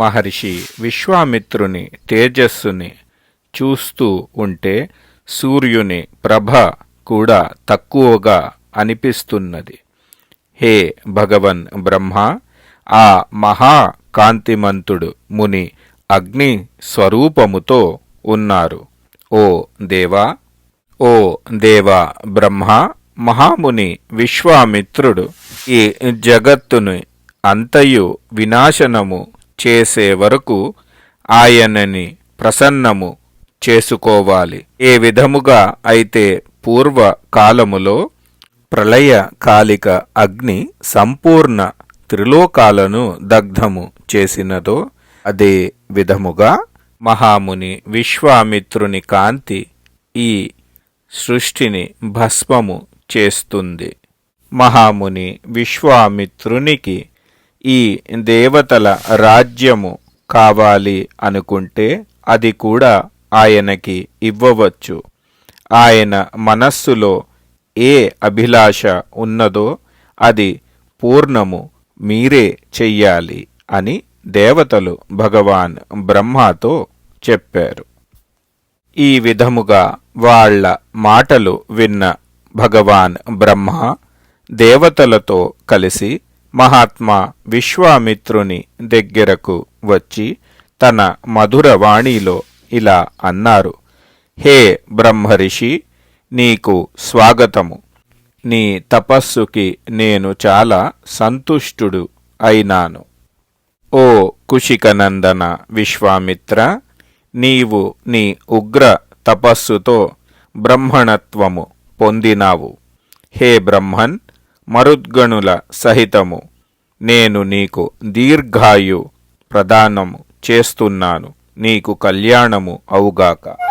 మహర్షి విశ్వామిత్రుని తేజస్సుని చూస్తూ ఉంటే సూర్యుని ప్రభ కూడా తక్కువగా అనిపిస్తున్నది. హే భగవన్ బ్రహ్మ ఆ మహాకాంతిమంతుడు ముని అగ్ని స్వరూపముతో ఉన్నారు. ఓ దేవా ఓ దేవా బ్రహ్మ మహాముని విశ్వామిత్రుడు ఈ జగత్తుని అంతయు వినాశనము చేసే వరకు ఆయనని ప్రసన్నము చేసుకోవాలి. ఏ విధముగా అయితే పూర్వ కాలములో ప్రళయ కాలిక అగ్ని సంపూర్ణ త్రిలోకాలను దగ్ధము చేసినదో అదే విధముగా మహాముని విశ్వామిత్రుని కాంతి ఈ సృష్టిని భస్మము చేస్తుంది. మహాముని విశ్వామిత్రునికి ఈ దేవతల రాజ్యము కావాలి అనుకుంటే అది కూడా ఆయనకి ఇవ్వవచ్చు. ఆయన మనస్సులో ఏ అభిలాష ఉన్నదో అది పూర్ణము మీరే చెయ్యాలి అని దేవతలు భగవాన్ బ్రహ్మతో చెప్పారు. ఈ విధముగా వాళ్ళ మాటలు విన్న భగవాన్ బ్రహ్మ దేవతలతో కలిసి మహాత్మా విశ్వామిత్రుని దగ్గరకు వచ్చి తన మధుర వాణిలో ఇలా అన్నారు హే బ్రహ్మరిషి నీకు స్వాగతము. నీ తపస్సుకి నేను చాలా సంతుష్టుడు అయినాను. ఓ కుషికనందన విశ్వామిత్ర నీవు నీ ఉగ్ర తపస్సుతో బ్రహ్మణత్వము పొందినావు. హే బ్రహ్మన్ మరుద్గణుల సహితము నేను నీకు దీర్ఘాయు ప్రదానము చేస్తున్నాను. నీకు కళ్యాణము అవుగాక.